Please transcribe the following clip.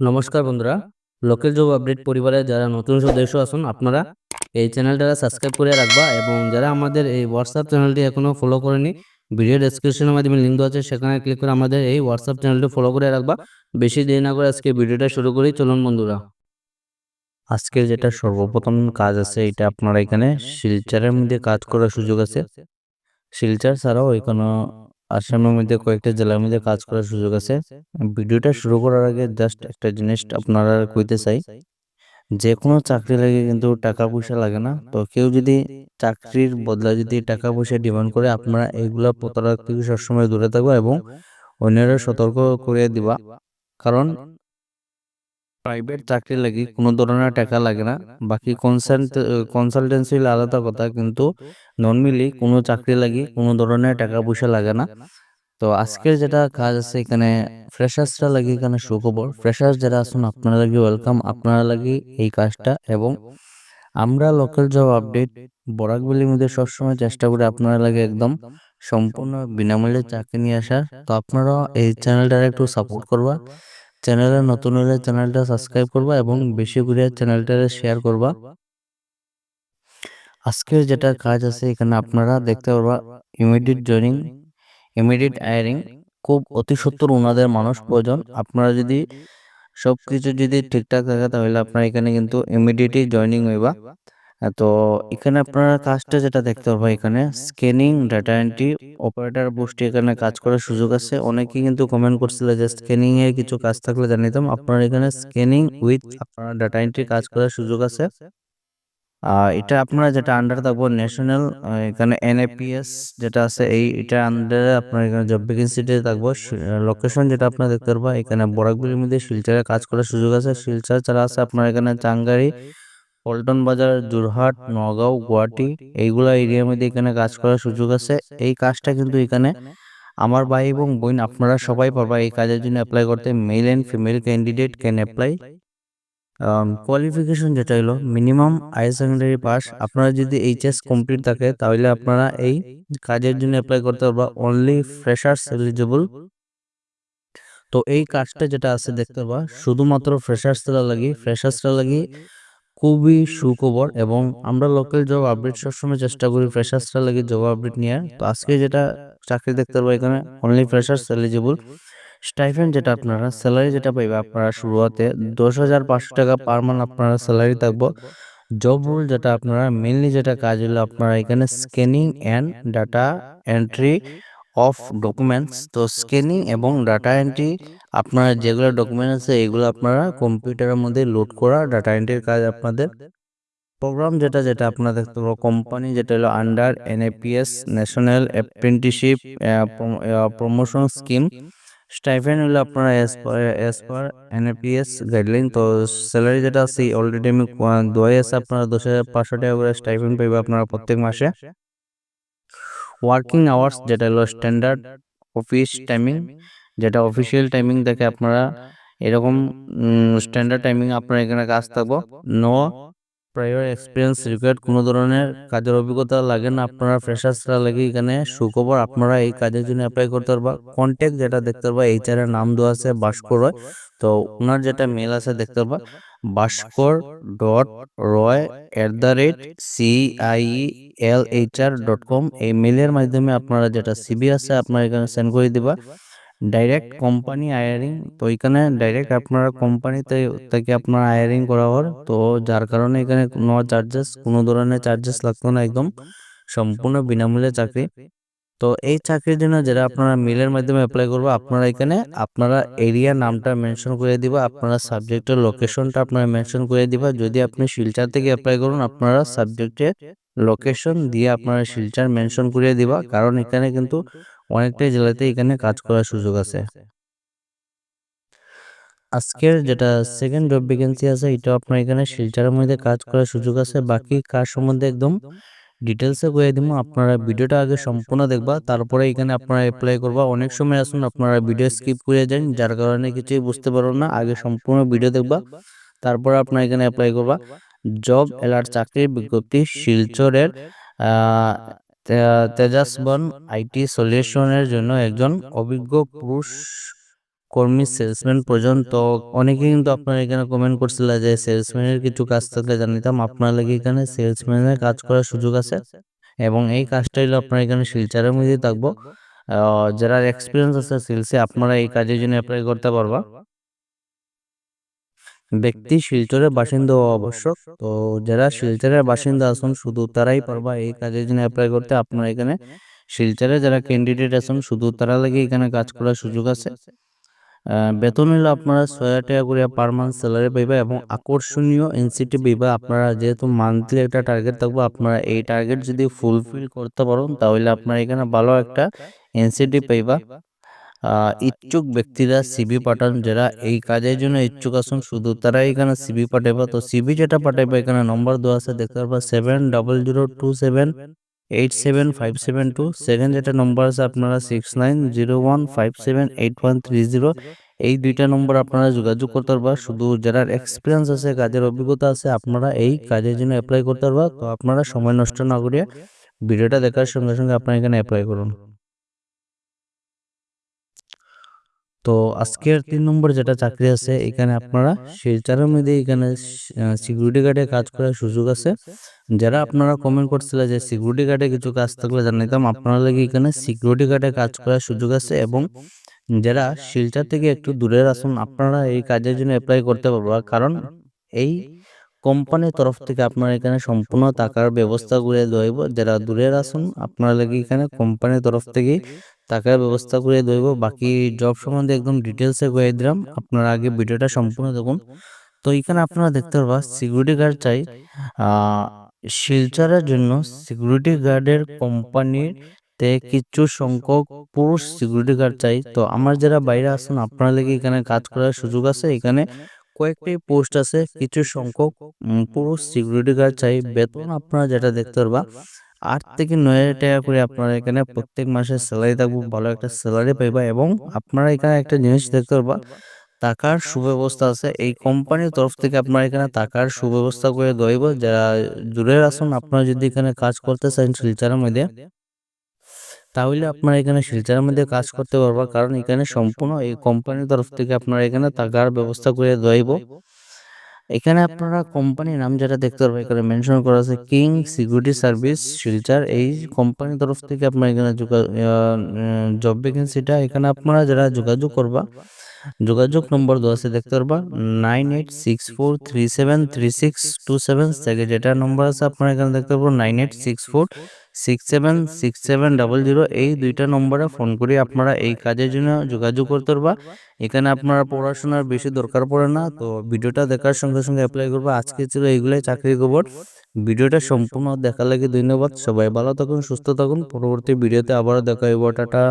নমস্কার বন্ধুরা। Local job update পরিবারে যারা নতুন সদস্য আছেন, আপনারা এই চ্যানেলটা সাবস্ক্রাইব করে রাখবা এবং যারা আমাদের এই হোয়াটসঅ্যাপ চ্যানেলটি এখনও ফলো করেনি ভিডিও ডেসক্রিপশনের মাধ্যমে লিঙ্ক দেওয়া আছে, সেখানে ক্লিক করে আমাদের এই হোয়াটসঅ্যাপ চ্যানেলটি ফলো করে রাখবা। বেশি দেরি না করে আজকে ভিডিওটা শুরু করি, চলুন বন্ধুরা। আজকে যেটা সর্বপ্রথম কাজ আছে, এটা আপনারা এখানে শিলচারের মধ্যে কাজ করার সুযোগ আছে। শিলচার ছাড়াও এখানে আসামের মধ্যে কয়েকটা জেলার মধ্যে কাজ করার সুযোগ আছে। ভিডিওটা শুরু করার আগে জাস্ট একটা জিনিস আপনারা কইতে চাই। যে কোনো চাকরি লাগে কিন্তু টাকা পয়সা লাগে না। তো কেউ যদি চাকরির বদলা যদি টাকা পয়সা ডিমান্ড করে, আপনারা এইগুলা প্রতারক থেকে সবসময় দূরে থাকব এবং অন্যরা সতর্ক করে দিবা। কারণ প্রাইভেট চাকরি লাগি কোনো ধরনের টাকা লাগে না। বাকি কনসাল্ট কনসালটেন্সি আলাদা কথা, কিন্তু নর্মালি কোনো চাকরি লাগি কোনো ধরনের টাকা পয়সা লাগে না। তো আজকের যেটা কাজ আছে এখানে ফ্রেশার্সরা লাগি এখানে সুখবর। ফ্রেশার্স যারা আছেন, আপনারা লাগি ওয়েলকাম আপনারা লাগি এই কাজটা এবং আমরা লোকাল জব আপডেট বরাকবেলির মধ্যে সবসময় চেষ্টা করি আপনারা লাগে একদম সম্পূর্ণ বিনামূল্যে চাকরি নিয়ে আসার। তো আপনারা এই চ্যানেলটার একটু সাপোর্ট করবা। চ্যানেলে নতুন হলে চ্যানেলটা সাবস্ক্রাইব করবা এবং বেশি করে চ্যানেলটা শেয়ার করবা। আজকের যেটা কাজ আছে, এখানে আপনারা দেখতে পারবা ইমিডিয়েট জয়নিং ইমিডিয়েট আয়ারিং খুব অতি সত্তর ওনাদের মানুষ প্রয়োজন। আপনারা যদি সব কিছু যদি ঠিকঠাক থাকে, তাহলে আপনারা এখানে কিন্তু ইমিডিয়েটলি জয়নিং হইবা। তো এখানে আপনারা কাজটা যেটা দেখতে পারব এখানে স্ক্যানিং ডাটা এন্ট্রি অপারেটর পোস্টে এখানে কাজ করার সুযোগ আছে। অনেকে কিন্তু কমেন্ট করছিল যে স্ক্যানিং এর কিছু কাজ থাকলে জানিতাম আপনারা এখানে স্ক্যানিং উইথ আপনারা ডাটা এন্ট্রি কাজ করার সুযোগ আছে। এটা আপনারা যেটা আন্ডার থাকব ন্যাশনাল এখানে এনএপিএস যেটা আছে, এই এটা আন্ডারে আপনার এখানে জব ভ্যাকেন্সিতে থাকব। লোকেশন যেটা আপনারা দেখতে পারব, এখানে বরাকগুলির মধ্যে শিলচরে কাজ করার সুযোগ আছে। শিলচর ছাড়া আছে আপনার এখানে চাঙ্গারি পল্টন বাজার যোরহাট নগাঁও গুয়াহাটি এইগুলা এরিয়ার মধ্যে এখানে কাজ করার সুযোগ আছে। এই কাজটা কিন্তু এখানে আমার ভাই এবং বোন, আপনারা সবাই পারবা এই কাজের জন্য অ্যাপ্লাই করতে। Male and female candidate can apply qualification যেটা হলো মিনিমাম হায়ার সেকেন্ডারি পাস আপনারা যদি এইচএস কমপ্লিট থাকে, তাহলে আপনারা এই কাজের জন্য অ্যাপ্লাই করতে পারবা। অনলি ফ্রেশার্স এলিজিবল তো এই কাজটা যেটা আছে, দেখতে পাবা শুধুমাত্র ফ্রেশার্সরা লাগি ফ্রেশার্সরা লাগি। খুবই সুখবর এবং আমরা লোকাল জব আপডেট সবসময় চেষ্টা করি ফ্রেশার্সরা লাগে জব আপডেট নিয়ে তো আজকে যেটা চাকরি দেখতে পাবো এখানে অনলি ফ্রেশার্স এলিজিবল স্টাইফেন্ড যেটা আপনারা স্যালারি যেটা পাইবে আপনারা শুরুতে দশ হাজার পাঁচশো টাকা পার মান্থ আপনারা স্যালারি থাকব। জব রোল যেটা আপনারা মেনলি যেটা কাজ হলো আপনারা এখানে scanning and data entry of documents তো স্ক্যানিং এবং ডাটা এন্ট্রি আপনারা যেগুলো ডকুমেন্ট আছে এগুলো আপনারা কম্পিউটারের মধ্যে লোড করা ডাটা এন্ট্রির কাজ আপনাদের। প্রোগ্রাম যেটা যেটা আপনারা দেখতে পাবো কোম্পানি যেটা হলো under NAPS national apprenticeship promotion scheme stipend হলো আপনারা as per as per NAPS guideline তো স্যালারি যেটা আছে অলরেডি আমি দোয়াই আছে আপনারা দশ হাজার পাঁচশো টাকা করে স্টাইফেন পাইবে আপনারা প্রত্যেক মাসে। ওয়ার্কিং আওয়ার্স যেটা হলো স্ট্যান্ডার্ড অফিস টাইমিং যেটা অফিসিয়াল টাইমিং দেখে আপনারা এরকম স্ট্যান্ডার্ড টাইমিং আপনারা এখানে কাজ থাকব। নো প্রায়র এক্সপিরিয়েন্স রিকোয়ার্ড কোনো ধরনের কাজের অভিজ্ঞতা লাগে না, আপনারা ফ্রেশার্সরা লাগে এখানে সুখবর, আপনারা এই কাজের জন্য অ্যাপ্লাই করতে পারবা। কন্ট্যাক্ট যেটা দেখতে পারবা এইচআর এর নাম দেওয়া আছে ভাস্কর রয় তো ওনার যেটা মেল আছে, দেখতে পারবা Bhaskar dot Roy at the rate C I L H R dot com এই মেলের মাধ্যমে আপনারা যেটা সিবি আছে আপনারা এখানে সেন্ড করে দিবা। ডাইরেক্ট কোম্পানি আয়ারিং তো এখানে ডাইরেক্ট আপনারা কোম্পানিতে থেকে আপনার আয়ারিং করা হর তো যার কারণে এখানে নো চার্জেস কোনো ধরনের চার্জেস লাগতো না একদম। সম্পূর্ণ বিনামূল্যে চাকরি। তো এই চাকরির জন্য যেটা আপনারা মিলের মাধ্যমে অ্যাপ্লাই করব, আপনারা এখানে আপনারা এরিয়া নামটা মেনশন করে দিবা, আপনারা সাবজেক্টের লোকেশনটা আপনারা মেনশন করে দিবা। যদি আপনি শিলচার থেকে অ্যাপ্লাই করুন, আপনারা সাবজেক্টের লোকেশন দিয়ে আপনারা শিলচার মেনশন করে দিবা, কারণ এখানে কিন্তু অনেকটাই জেলাতে এখানে কাজ করার সুযোগ আছে। আজকের যেটা সেকেন্ড জব ভ্যাকেন্সি আছে এটা আপনার এখানে শিলচারের মধ্যে কাজ করার সুযোগ আছে। বাকি কাজ সম্বন্ধে একদম ডিটেলসে কয়ে দিব, আপনারা ভিডিওটা আগে সম্পূর্ণ দেখবা, তারপরে এখানে আপনারা অ্যাপ্লাই করবা। অনেক সময় আসুন, আপনারা ভিডিও স্কিপ করে যান, যার কারণে কিছুই বুঝতে পারো না। আগে সম্পূর্ণ ভিডিও দেখবা, তারপরে আপনারা এখানে অ্যাপ্লাই করবা। জব এলার চাকরির বিজ্ঞপ্তি, শিলচরের তেজাসবন আইটি সলিউশনের জন্য একজন অভিজ্ঞ পুরুষ কর্মী সেলসম্যান প্রয়োজন তো অনেকে কিন্তু আপনারা এখানে কমেন্ট করছিল যে সেলসম্যানের কিছু কাজ থাকলে জানিতাম আপনার লাগে এখানে সেলসম্যানের কাজ করার সুযোগ আছে। এবং এই কাজটা হলো আপনার এখানে শিলচারের মধ্যে থাকব। যারা এক্সপিরিয়েন্স আছে সেলসে আপনারা এই কাজের জন্য অ্যাপ্লাই করতে পারবা। ব্যক্তি শিলচরের বাসিন্দা হওয়া আবশ্যক। তো যারা শিলচরের বাসিন্দা আছেন, শুধু তারাই পারবা এই কাজের জন্য অ্যাপ্লাই করতে। আপনার এখানে শিলচরে যারা ক্যান্ডিডেট আছেন, শুধু তারা লাগে এখানে কাজ করার সুযোগ আছে। বেতন হলে আপনারা ছয় হাজার টাকা করে পার মান্থ স্যালারি পাইবা এবং আকর্ষণীয় ইনসেন্টিভ পাইবা। আপনারা যেহেতু মান্থলি একটা টার্গেট থাকবে, আপনারা এই টার্গেট যদি ফুলফিল করতে পারেন তাহলে আপনারা এখানে ভালো একটা ইনসেন্টিভ পাইবা। ইচ্ছুক ব্যক্তিরা সিবি পাঠান, যারা এই কাজের জন্য ইচ্ছুক আসুন শুধু তারাই এখানে সিবি পাঠাইবা। তো সিবি যেটা পাঠাইবা, এখানে নম্বর দেওয়া আছে, দেখতে পারবা seven double zero two seven eight seven five seven two second যেটা নম্বর আছে আপনারা six nine zero one five seven eight one three zero এই দুইটা নম্বর আপনারা যোগাযোগ করতে পারবা, শুধু যারা এক্সপিরিয়েন্স আছে, কাজের অভিজ্ঞতা আছে, আপনারা এই কাজের জন্য অ্যাপ্লাই করতে পারবা। তো আপনারা সময় নষ্ট না করিয়া ভিডিওটা দেখার সঙ্গে সঙ্গে আপনারা এখানে অ্যাপ্লাই করুন। তো আজকের তিন নম্বর যেটা চাকরি আছে, এখানে আপনারা শিলচারের মধ্যে এখানে সিকিউরিটি গার্ডে কাজ করার সুযোগ আছে। যারা আপনারা কমেন্ট করছিল যে সিকিউরিটি গার্ডে কিছু কাজ থাকলে জানাইতাম, আপনারা লাগে এখানে সিকিউরিটি গার্ডে কাজ করার সুযোগ আছে এবং যারা শিলচার থেকে একটু দূরে আসুন, আপনারা এই কাজের জন্য অ্যাপ্লাই করতে পারবা। কারণ এই কোম্পানির তরফ থেকে আপনারা এখানে সম্পূর্ণ টাকার ব্যবস্থা করে দইব যারা দূরে আসুন, আপনারা লাগে এখানে কোম্পানির তরফ থেকে টাকার ব্যবস্থা করে দইব বাকি জব সম্বন্ধে একদম ডিটেলসে কয়ে দিলাম। আপনারা আগে ভিডিওটা সম্পূর্ণ দেখুন। তো এখানে আপনারা দেখতে পারবা সিকিউরিটি গার্ড চাই। শিলচরের জন্য সিকিউরিটি গার্ডের কোম্পানির তে কিছু সংখ্যক পুরুষ সিকিউরিটি গার্ড চাই। তো আমার যারা বাইরে আছেন, আপনারা লেগে এখানে কাজ করার সুযোগ আছে। এখানে কয়েকটি পোস্ট আছে, কিছু সংখ্যক পুরুষ সিকিউরিটি গার্ড চাই। বেতন আপনারা যেটা দেখতে পারবা আট থেকে নয় হাজার টাকা করে আপনারা এখানে প্রত্যেক মাসে স্যালারি থাকব, ভালো একটা স্যালারি পাইবা এবং আপনারা এখানে একটা জিনিস দেখতে পারবা, টাকার সুব্যবস্থা আছে। এই কোম্পানির তরফ থেকে আপনারা এখানে টাকার সুব্যবস্থা করে দইব যারা দূরে আসুন আপনারা যদি এখানে কাজ করতে চান শিলচারের মধ্যে, তাহলে আপনারা এখানে শিলচারের মধ্যে কাজ করতে পারবা। কারণ এখানে সম্পূর্ণ এই কোম্পানির তরফ থেকে আপনারা এখানে টাকার ব্যবস্থা করে দইব এখানে আপনারা কোম্পানির নাম যেটা দেখতে পারবেন, এখানে মেনশন করা আছে কিং সিকিউরিটি সার্ভিস শিলচার এই কোম্পানির তরফ থেকে আপনারা এখানে জব ভ্যাকেন্সিটা এখানে আপনারা যারা যোগাযোগ করবা যোগাযোগ নম্বর দেওয়া আছে, দেখতে পারবা nine eight six four three seven three six two seven যেটা নম্বর আছে আপনারা এখানে দেখতে পারব nine eight six four six seven six seven double zero এই দুইটা নম্বরে ফোন করে আপনারা এই কাজের জন্য যোগাযোগ করতে পারবা। এখানে আপনারা পড়াশোনার বেশি দরকার পড়ে না, তো ভিডিওটা দেখার সঙ্গে সঙ্গে অ্যাপ্লাই করবা। আজকে ছিল এইগুলাই চাকরি খবর। ভিডিওটা সম্পূর্ণ দেখার লাগে ধন্যবাদ। সবাই ভালো থাকুন, সুস্থ থাকুন। পরবর্তী ভিডিওতে আবারও দেখা হইব। টাটা।